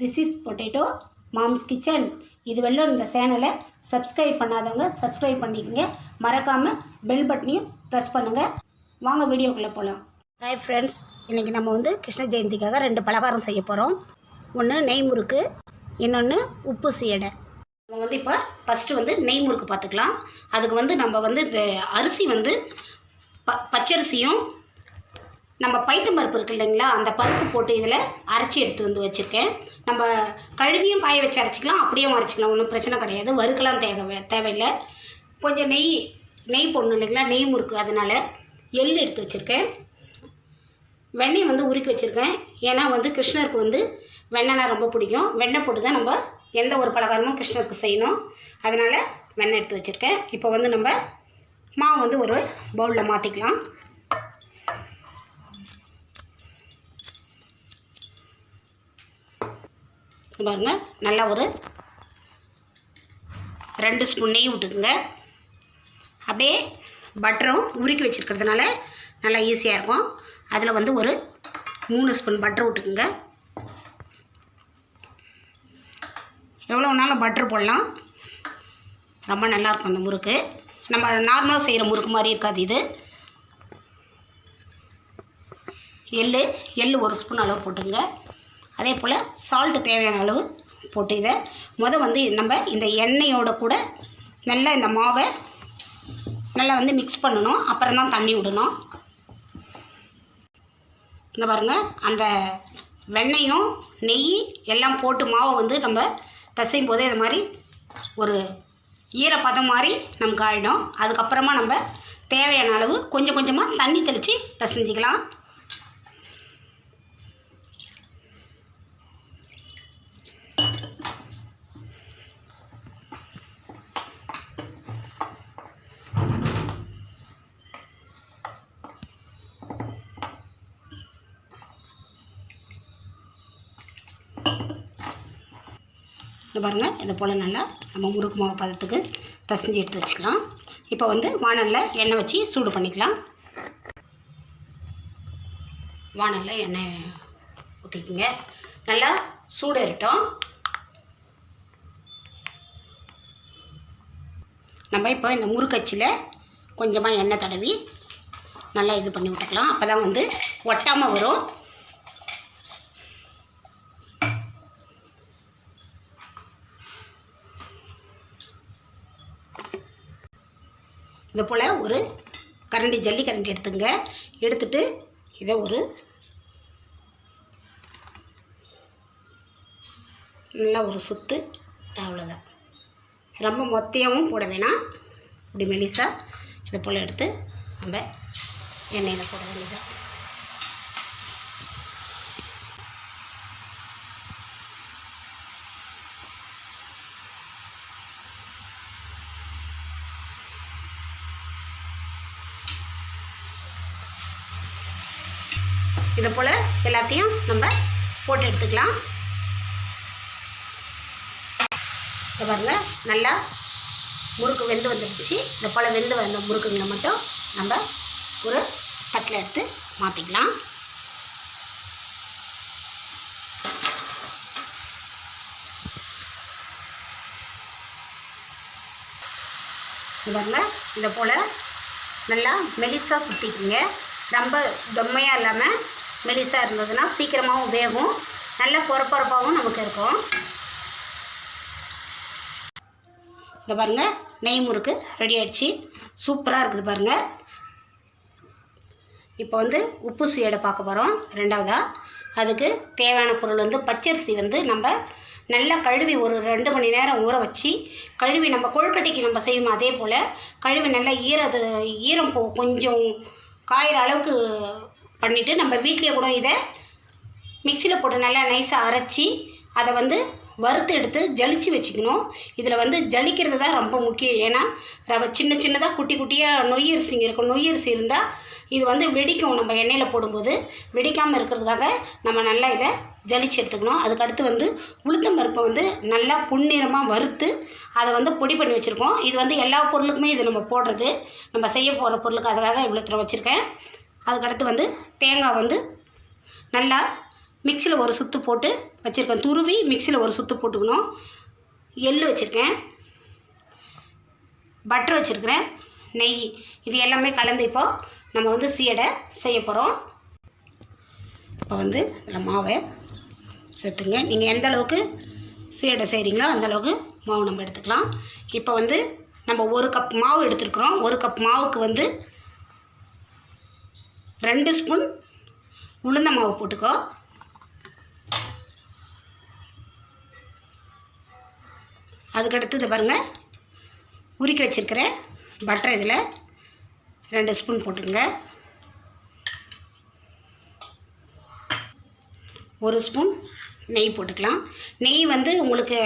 This is potato mom's kitchen இது வெள்ளம் இந்த சேனலை சப்ஸ்கிரைப் பண்ணாதவங்க சப்ஸ்கிரைப் பண்ணிக்கோங்க. மறக்காமல் பெல் பட்டனையும் ப்ரெஸ் பண்ணுங்கள் வாங்க வீடியோக்குள்ளே போகலாம் ஹாய் ஃப்ரெண்ட்ஸ் இன்றைக்கி நம்ம வந்து கிருஷ்ண ஜெயந்திக்காக ரெண்டு பலகாரம் செய்ய போகிறோம் ஒன்று நெய் முறுக்கு இன்னொன்று உப்பு சீடை நம்ம வந்து இப்போ ஃபஸ்ட்டு வந்து நெய் முறுக்கு பார்த்துக்கலாம். அதுக்கு வந்து நம்ம வந்து இந்த அரிசி வந்து ப பச்சரிசியும் நம்ம பைத்தம் பருப்பு இருக்கு இல்லைங்களா அந்த பருப்பு போட்டு இதில் அரைச்சி எடுத்து வந்து வச்சுருக்கேன். நம்ம கழுவியும் காய வச்சு அரைச்சிக்கலாம் அப்படியே அரைச்சிக்கலாம் ஒன்றும் பிரச்சனை கிடையாது. வறுக்கலாம் தேவை தேவையில்லை. கொஞ்சம் நெய் நெய் போடணும் இல்லைங்களா நெய் முறுக்கு அதனால் எள் எடுத்து வச்சுருக்கேன். வெண்ணெய் வந்து உருக்கி வச்சுருக்கேன். ஏன்னா வந்து கிருஷ்ணருக்கு வந்து வெண்ணெய்னா ரொம்ப பிடிக்கும். வெண்ணெய் போட்டு தான் நம்ம எந்த ஒரு பலகாரமும் கிருஷ்ணருக்கு செய்யணும். அதனால் வெண்ணெய் எடுத்து வச்சுருக்கேன். இப்போ வந்து நம்ம மாவு வந்து ஒரு பவுலில் மாற்றிக்கலாம் பாருங்கள் நல்லா ஒரு ரெண்டு ஸ்பூன் நெய் விட்டுக்குங்க. அப்படியே பட்டரும் உருக்கி வச்சுருக்கிறதுனால நல்லா ஈஸியாக இருக்கும். அதில் வந்து ஒரு மூணு ஸ்பூன் பட்டர் விட்டுக்குங்க. எவ்வளோ வேணாலும் பட்டர் போடலாம். ரொம்ப நல்லாயிருக்கும் அந்த முறுக்கு. நம்ம நார்மலாக செய்கிற முறுக்கு மாதிரி இருக்காது இது. எள் எள் ஒரு ஸ்பூன் அளவு போட்டுங்க அதே போல் சால்ட்டு தேவையான அளவு போட்டு இதை முத வந்து நம்ம இந்த எண்ணெயோட கூட நல்லா இந்த மாவை நல்லா வந்து மிக்ஸ் பண்ணணும். அப்புறம் தான் தண்ணி விடணும். இந்த பாருங்கள் அந்த வெண்ணெயும் நெய் எல்லாம் போட்டு மாவை வந்து நம்ம பிசையும் போதே இது மாதிரி ஒரு ஈரப்பதம் மாதிரி நமக்கு ஆகிடும் அதுக்கப்புறமா நம்ம தேவையான அளவு கொஞ்சம் கொஞ்சமாக தண்ணி தெளித்து பிசைஞ்சிக்கலாம். இது பாருங்கள் இது போல் நல்லா நம்ம முறுக்கு மாவு பதத்துக்கு பிசைஞ்சு எடுத்து வச்சுக்கலாம். இப்போ வந்து வானலில் எண்ணெய் வச்சு சூடு பண்ணிக்கலாம். வானலில் எண்ணெய் ஊற்றிக்கிங்க நல்லா சூடு இருக்கட்டும். நம்ம இப்போ இந்த முறுக்கச்சியில் கொஞ்சமாக எண்ணெய் தடவி நல்லா இது பண்ணி விட்டுக்கலாம். அப்போ தான் வந்து ஒட்டாமல் வரும். இது போல் ஒரு கரண்டி ஜல்லி கரண்டி எடுத்துங்க. எடுத்துட்டு இதை ஒரு நல்லா ஒரு சுத்து. அவ்வளோதான் ரொம்ப மொத்தையாகவும் போட வேணாம். இப்படி மெலிசாக இதை போல் எடுத்து நம்ம எண்ணெயில் போட வேண்டியதான் இதை போல் எல்லாத்தையும் நம்ம போட்டு எடுத்துக்கலாம். இதை பாருங்க நல்லா முறுக்கு வெந்து வந்துடுச்சு இந்த போல் வெந்து வந்த முறுக்குங்களை மட்டும் நம்ம ஒரு தட்டில் எடுத்து மாற்றிக்கலாம் இது இதை போல் நல்லா மெலிசாக சுற்றிக்குங்க ரொம்ப தொம்மையாக இல்லாமல் மெலிசாக இருந்ததுன்னா சீக்கிரமாகவும் வேகும். நல்ல பொறப்பொறப்பாகவும் நமக்கு இருக்கும். இந்த பாருங்கள் நெய் முறுக்கு ரெடி ஆகிடுச்சு சூப்பராக இருக்குது பாருங்கள் இப்போ வந்து உப்பு சீடை பார்க்க போகிறோம் ரெண்டாவதாக அதுக்கு தேவையான பொருள் வந்து பச்சரிசி வந்து நம்ம நல்லா கழுவி ஒரு ரெண்டு மணி நேரம் ஊற வச்சு கழுவி நம்ம கொழுக்கட்டைக்கு நம்ம செய்வோம் அதே போல் கழுவி நல்லா ஈரது ஈரம் போ கொஞ்சம் காயிற அளவுக்கு பண்ணிவிட்டு நம்ம வீட்லேயே கூட இதை மிக்சியில் போட்டு நல்லா நைஸாக அரைச்சி அதை வந்து வறுத்து எடுத்து ஜலிச்சு வச்சுக்கணும். இதில் வந்து ஜலிக்கிறது தான் ரொம்ப முக்கியம். ஏன்னா ரவை சின்ன சின்னதாக குட்டி குட்டியாக நொய்யரிசிங்க இருக்கும். நொய்யரிசி இருந்தால் இது வந்து வெடிக்கும் நம்ம எண்ணெயில் போடும்போது. வெடிக்காமல் இருக்கிறதுக்காக நம்ம நல்லா இதை ஜலிச்சு எடுத்துக்கணும். அதுக்கடுத்து வந்து உளுத்தம் பருப்பை வந்து நல்லா புன்னிறமாக வறுத்து அதை வந்து பொடி பண்ணி வச்சுருக்கோம். இது வந்து எல்லா பொருளுக்குமே இது நம்ம போடுறது. நம்ம செய்ய போகிற பொருளுக்கு அதுக்காக இவ்வளோ தூரம் வச்சுருக்கேன். அதுக்கடுத்து வந்து தேங்காய் வந்து நல்லா மிக்சியில் ஒரு சுத்து போட்டு வச்சுருக்கேன். துருவி மிக்சியில் ஒரு சுத்து போட்டுக்கணும். எள்ளு வச்சுருக்கேன். பட்டர் வச்சுருக்கிறேன். நெய் இது எல்லாமே கலந்து இப்போ நம்ம வந்து சீடை செய்ய போகிறோம் இப்போ வந்து இதில் மாவை சேர்த்துங்க. நீங்கள் எந்த அளவுக்கு சீடை செய்கிறீங்களோ அந்த அளவுக்கு மாவு நம்ம எடுத்துக்கலாம். இப்போ வந்து நம்ம ஒரு கப் மாவு எடுத்துருக்குறோம். ஒரு கப் மாவுக்கு வந்து ரெண்டு ஸ்பூன் உளுந்த மாவு போட்டுக்கோ. அதுக்கடுத்து இதை பாருங்கள் உருக்கி வச்சுருக்கிற பட்டர் இதில் ரெண்டு ஸ்பூன் போட்டுக்கங்க. ஒரு ஸ்பூன் நெய் போட்டுக்கலாம். நெய் வந்து உங்களுக்கு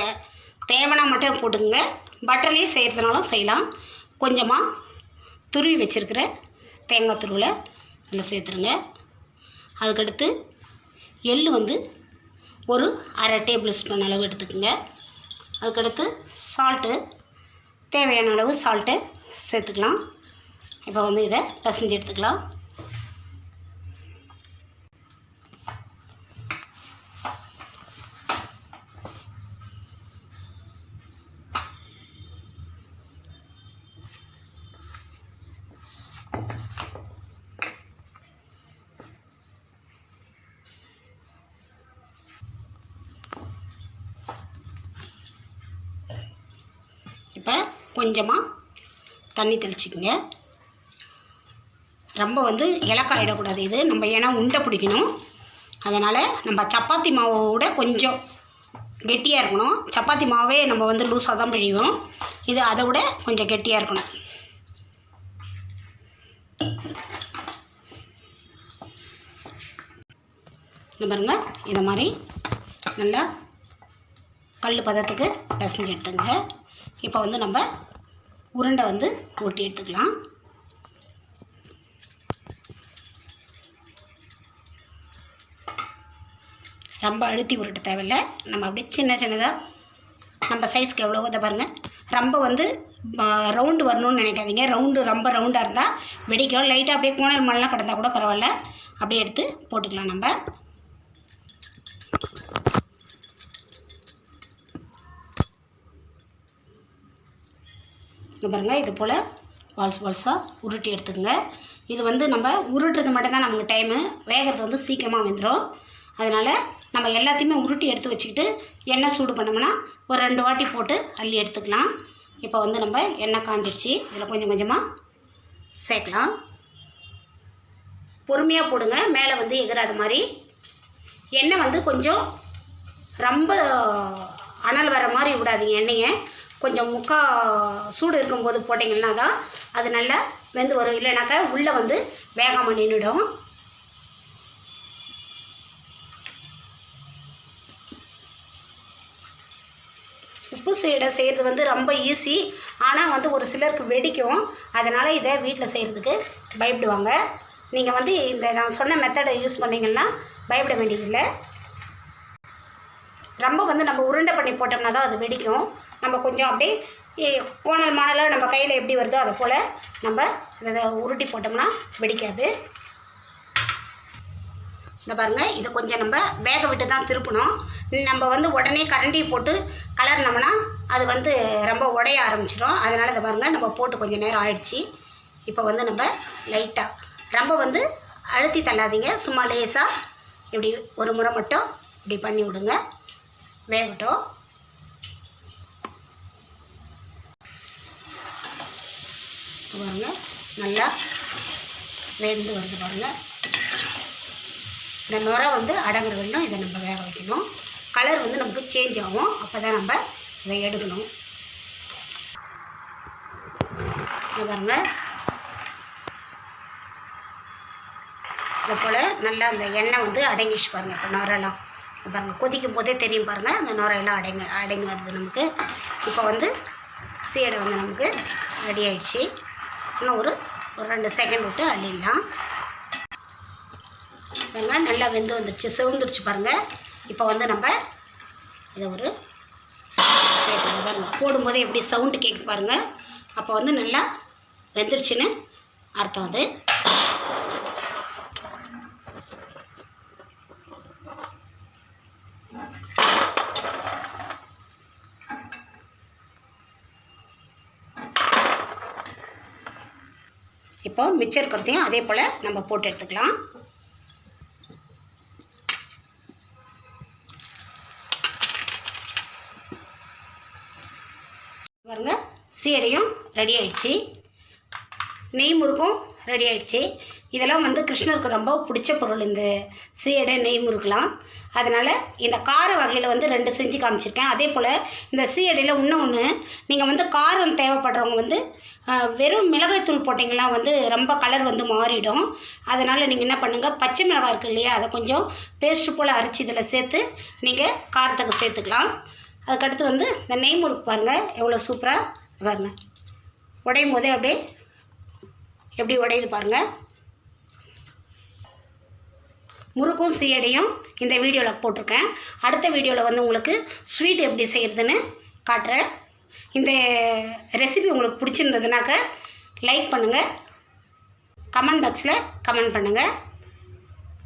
தேவைன்னா மட்டும் போட்டுக்கோங்க. பட்டர்லேயே செய்கிறதுனாலும் செய்யலாம். கொஞ்சமாக துருவி வச்சுருக்கிற தேங்காய் துருவில் இதில் சேர்த்துருங்க. அதுக்கடுத்து எள்ளு வந்து ஒரு அரை டேபிள் ஸ்பூன் அளவு எடுத்துக்கோங்க. அதுக்கடுத்து சால்ட்டு தேவையான அளவு சால்ட்டு சேர்த்துக்கலாம். இப்போ வந்து இதை பசஞ்சு எடுத்துக்கலாம். கொஞ்சமாக தண்ணி தெளிச்சிக்கங்க. ரொம்ப வந்து இலக்காயிடக்கூடாது இது. நம்ம ஏன்னா உண்டை பிடிக்கணும். அதனால் நம்ம சப்பாத்தி மாவை விட கொஞ்சம் கெட்டியாக இருக்கணும். சப்பாத்தி மாவே நம்ம வந்து லூஸாக தான் பிழிவோம். இது அதை விட கொஞ்சம் கெட்டியாக இருக்கணும். இந்த பாருங்க இதை மாதிரி நல்லா கல் பதத்துக்கு பிசைஞ்சு எடுத்துங்க இப்போ வந்து நம்ம உருண்டை வந்து ஓட்டி எடுத்துக்கலாம். ரொம்ப அழுத்தி உருட்ட தேவையில்லை. நம்ம அப்படியே சின்ன சின்னதாக நம்ம சைஸ்க்கு எவ்வளோ இதை பாருங்கள் ரொம்ப வந்து ரவுண்டு வரணும்னு நினைக்காதீங்க. ரவுண்டு ரொம்ப ரவுண்டாக இருந்தால் வெடிக்கும். லைட்டாக அப்படியே கோணல் மண்ணெலாம் கிடந்தா கூட பரவாயில்ல. அப்படியே எடுத்து போட்டுக்கலாம் நம்ம. பாருங்கள் இது போல் பால்ஸ் பால்ஸாக உருட்டி எடுத்துக்கோங்க. இது வந்து நம்ம உருட்டுறது மட்டும்தான் நமக்கு டைமு வேகிறது வந்து சீக்கிரமாக வந்துடும் அதனால் நம்ம எல்லாத்தையுமே உருட்டி எடுத்து வச்சுக்கிட்டு எண்ணெய் சூடு பண்ணோம்னா ஒரு ரெண்டு வாட்டி போட்டு அள்ளி எடுத்துக்கலாம். இப்போ வந்து நம்ம எண்ணெய் காஞ்சிடுச்சு இதில் கொஞ்சம் கொஞ்சமாக சேர்க்கலாம். பொறுமையாக போடுங்க. மேலே வந்து எகிராத மாதிரி. எண்ணெய் வந்து கொஞ்சம் ரொம்ப அனல் வர மாதிரி விடாதீங்க எண்ணெயை. கொஞ்சம் முக்கா சூடு இருக்கும்போது போட்டிங்கன்னா தான் அது நல்லா வெந்து வரும். இல்லைனாக்கா உள்ளே வந்து வேகமாக நின்றுடும். உப்பு சீடை செய்கிறது வந்து ரொம்ப ஈஸி ஆனால் வந்து ஒரு சிலருக்கு வெடிக்கும். அதனால் இதை வீட்டில் செய்கிறதுக்கு பயப்படுவாங்க. நீங்கள் வந்து இந்த நான் சொன்ன மெத்தடை யூஸ் பண்ணிங்கன்னா பயப்பட வேண்டியதில்லை. ரொம்ப வந்து நம்ம உருண்டை பண்ணி போட்டோம்னா தான் அது வெடிக்கும். நம்ம கொஞ்சம் அப்படியே கோணல் மாணலாக நம்ம கையில் எப்படி வருதோ அதை போல் நம்ம இதை உருட்டி போட்டோம்னா வெடிக்காது. இந்த பாருங்கள் இதை கொஞ்சம் நம்ம வேக விட்டு தான் திருப்பணும். நம்ம வந்து உடனே கரண்டி போட்டு கலர்னோம்னா அது வந்து ரொம்ப உடைய ஆரம்பிச்சிடும் அதனால் இதை பாருங்கள் நம்ம போட்டு கொஞ்சம் நேரம் ஆயிடுச்சு. இப்போ வந்து நம்ம லைட்டாக ரொம்ப வந்து அழுத்தி தள்ளாதீங்க. சும்மா லேசாக இப்படி ஒரு முறை மட்டும் இப்படி பண்ணி விடுங்க. வேகட்டும். பாருங்கள் பாருங்க. நல்லா வெந்து வருது பாருங்க. இந்த நுரை வந்து அடங்குற வரலும் இதை நம்ம வேக வைக்கணும். கலர் வந்து நமக்கு சேஞ்ச் ஆகும். அப்போ தான் நம்ம இதை எடுக்கணும். பாருங்க. இது போல் நல்லா அந்த எண்ணெய் வந்து அடங்கிச்சு பாருங்கள் இப்போ நுரெல்லாம் பாருங்கள் கொதிக்கும் போதே தெரியும் பாருங்கள் அந்த நுரையெல்லாம் அடங்கி அடங்கி வருது நமக்கு. இப்போ வந்து சீடை வந்து நமக்கு ரெடி ஆயிடுச்சு. இன்னும் ஒரு ஒரு ரெண்டு செகண்ட் விட்டு அள்ளிடலாம். வெங்காயம் நல்லா வெந்து வந்துடுச்சு செவந்துருச்சு பாருங்கள் இப்போ வந்து நம்ம இதை ஒரு பாருங்கள் போடும்போது எப்படி சவுண்டு கேட்குது பாருங்கள் அப்போ வந்து நல்லா வெந்துருச்சுன்னு அர்த்தம் அது இப்போ மிச்சம் இருக்கிறதையும் அதே போல் நம்ம போட்டு எடுத்துக்கலாம். பாருங்க சீடையும் ரெடி ஆயிடுச்சு. நெய் முறுக்கும் ரெடி ஆயிடுச்சு. இதெல்லாம் வந்து கிருஷ்ணருக்கு ரொம்ப பிடிச்ச பொருள். இந்த சீடை நெய் முறுக்கலாம். அதனால் இந்த கார வகையில் வந்து ரெண்டு செஞ்சு காமிச்சிருக்கேன். அதே போல் இந்த சீடையில் ஒன்று நீங்கள் வந்து காரம் தேவைப்படுறவங்க வந்து வெறும் மிளகாய்த்தூள் போட்டிங்கன்னா வந்து ரொம்ப கலர் வந்து மாறிடும். அதனால் நீங்கள் என்ன பண்ணுங்கள் பச்சை மிளகாய் இருக்கு இல்லையா அதை கொஞ்சம் பேஸ்ட்டு போல் அரைச்சி இதில் சேர்த்து நீங்கள் காரத்துக்கு சேர்த்துக்கலாம். அதுக்கடுத்து வந்து இந்த நெய் முறுக்கு பாருங்கள் எவ்வளோ சூப்பராக பாருங்கள் உடையும் போதே அப்படியே எப்படி உடையுது பாருங்கள் முறுக்கும் சீடையும் இந்த வீடியோவில் போட்டிருக்கேன். அடுத்த வீடியோவில் வந்து உங்களுக்கு ஸ்வீட் எப்படி செய்கிறதுன்னு காட்டுறேன். இந்த ரெசிபி உங்களுக்கு பிடிச்சிருந்ததுனாக்க லைக் பண்ணுங்கள் கமெண்ட் பாக்ஸில் கமெண்ட் பண்ணுங்கள்